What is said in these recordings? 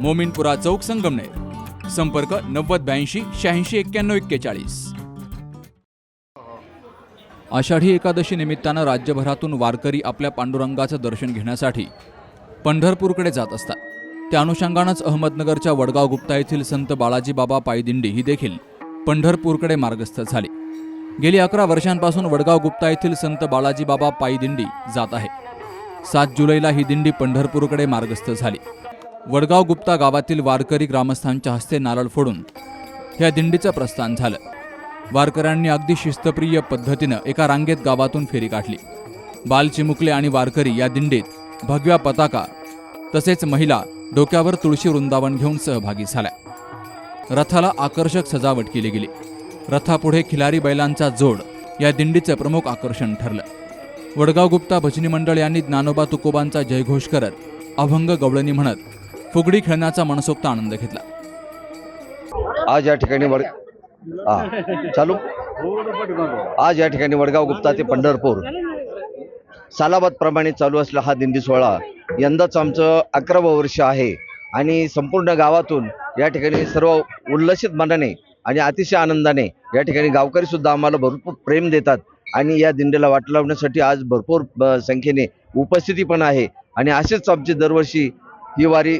मोमिनपुरा चौक संगमनेर. संपर्क नव्वद ब्याऐंशी शहाऐंशी एक्क्याण्णव एक्केचाळीस. आषाढी एकादशी निमित्तानं राज्यभरातून वारकरी आपल्या पांडुरंगाचं दर्शन घेण्यासाठी पंढरपूरकडे जात असतात. त्या अनुषंगानंच अहमदनगरच्या वडगाव गुप्ता येथील संत बाळाजी बाबा पायदिंडी ही देखील पंढरपूरकडे मार्गस्थ झाली. गेली अकरा वर्षांपासून वडगाव गुप्ता येथील संत बाळाजी बाबा पायदिंडी जात आहे. सात जुलैला ही दिंडी पंढरपूरकडे मार्गस्थ झाली. वडगाव गुप्ता गावातील वारकरी ग्रामस्थांच्या हस्ते नारळ फोडून या दिंडीचं प्रस्थान झालं. वारकऱ्यांनी अगदी शिस्तप्रिय पद्धतीनं एका रांगेत गावातून फेरी काढली. बालचिमुकले आणि वारकरी या दिंडीत भगव्या पताका तसेच महिला डोक्यावर तुळशी वृंदावन घेऊन सहभागी झाल्या. रथाला आकर्षक सजावट केली गेली. रथापुढे खिलारी बैलांचा जोड या दिंडीचं प्रमुख आकर्षण ठरलं. वडगाव गुप्ता भजनी मंडळ यांनी ज्ञानोबा तुकोबांचा जयघोष करत अभंग गवळणी म्हणत फुगडी खेळण्याचा मनसोक्त आनंद घेतला. आज या ठिकाणी वड चालू. आज या ठिकाणी वडगाव गुप्ता ते पंढरपूर. सालाबाद प्रमाणे चालू असला हा दिंडी सोहळा. यंदाच आमचं अकरावं वर्ष आहे आणि संपूर्ण गावातून या ठिकाणी सर्व उल्लसित मनाने आणि अतिशय आनंदाने या ठिकाणी गावकरी सुद्धा आम्हाला भरपूर प्रेम देतात आणि या दिंडीला वाट लावण्यासाठी आज भरपूर संख्येने उपस्थिती पण आहे. आणि असेच आमची दरवर्षी ही वारी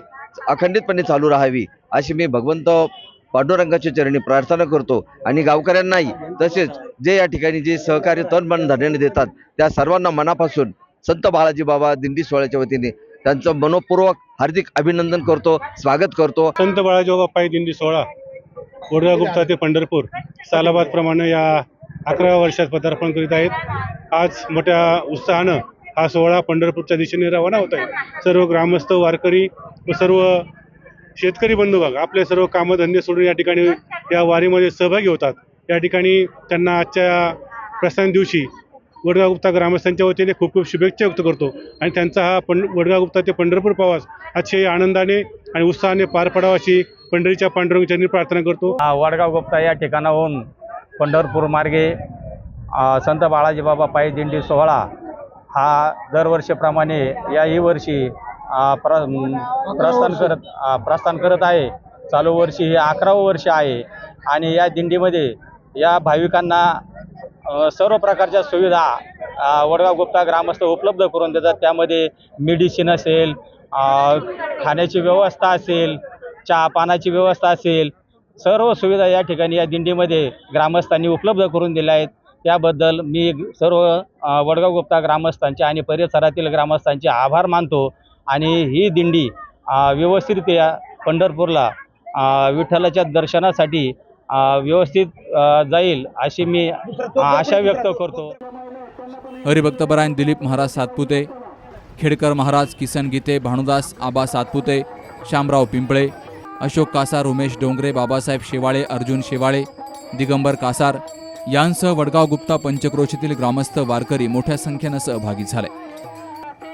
अखंडितपणे चालू राहावी अशी मी भगवंत पांडुरंगाच्या चरणी प्रार्थना करतो. आणि गावकऱ्यांनाही तसेच जे या ठिकाणी जे सहकार्य तन मन धन्याने देतात त्या सर्वांना मनापासून संत बाळाजी बाबा दिंडी सोहळ्याच्या वतीने त्यांचं मनपूर्वक हार्दिक अभिनंदन करतो स्वागत करतो. संत बाळाजोबा पायी दिंडी सोहळा वडगाव गुप्ता ते पंढरपूर सालाबाद प्रमाणे या अकराव्या वर्षात पदार्पण करीत आहेत. आज मोठ्या उत्साहानं हा सोहळा पंढरपूरच्या दिशेने रवाना होत आहे. सर्व ग्रामस्थ वारकरी व सर्व शेतकरी बंधुभाग आपले सर्व कामधंदे सोडून या ठिकाणी या वारीमध्ये सहभागी होतात. या ठिकाणी त्यांना आजच्या प्रस्थान दिवशी वडगाव गुप्ता ग्रामस्थांच्या वतीने खूप खूप शुभेच्छा व्यक्त करतो. आणि त्यांचा हा पं वडगाव गुप्ता ते पंढरपूर प्रवास अतिशय आनंदाने आणि उत्साहाने पार पडावा अशी पंढरीच्या पांडुरंगाच्या प्रार्थना करतो. वडगाव गुप्ता या ठिकाणाहून पंढरपूर मार्गे संत बाळाजी बाबा पायी दिंडी सोहळा हा दरवर्षीप्रमाणे याही वर्षी प्र प्रस्थान करत प्रस्थान करत आहे. चालू वर्षी हे अकरावं वर्ष आहे. आणि या दिंडीमध्ये या भाविकांना सर्व प्रकारच्या सुविधा वडगाव गुप्ता ग्रामस्थ उपलब्ध करून देतात. त्यामध्ये मेडिसिन असेल खाण्याची व्यवस्था असेल चहा पानाची व्यवस्था असेल सर्व सुविधा या ठिकाणी या दिंडीमध्ये ग्रामस्थांनी उपलब्ध करून दिल्या आहेत. त्याबद्दल मी सर्व वडगाव गुप्ता ग्रामस्थांचे आणि परिसरातील ग्रामस्थांचे आभार मानतो. आणि ही दिंडी व्यवस्थितरित्या पंढरपूरला विठ्ठलाच्या दर्शनासाठी व्यवस्थित जाईल अशी मी आशा व्यक्त करतो. हरिभक्तपरायण दिलीप महाराज सातपुते खेडकर महाराज किसन गीते भानुदास आबा सातपुते शामराव पिंपळे अशोक कासार उमेश डोंगरे बाबासाहेब शेवाळे अर्जुन शेवाळे दिगंबर कासार यांसह वडगाव गुप्ता पंचक्रोशीतील ग्रामस्थ वारकरी मोठ्या संख्येनं सहभागी झाले.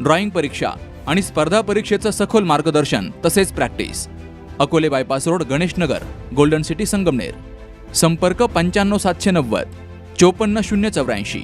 ड्रॉइंग परीक्षा आणि स्पर्धा परीक्षेचं सखोल मार्गदर्शन तसेच practice. Akole bypass road Ganeshnagar golden city Sangamner. संपर्क पंच्याण्णव सातशे नव्वद चोपन्न शून्य चौऱ्याऐंशी.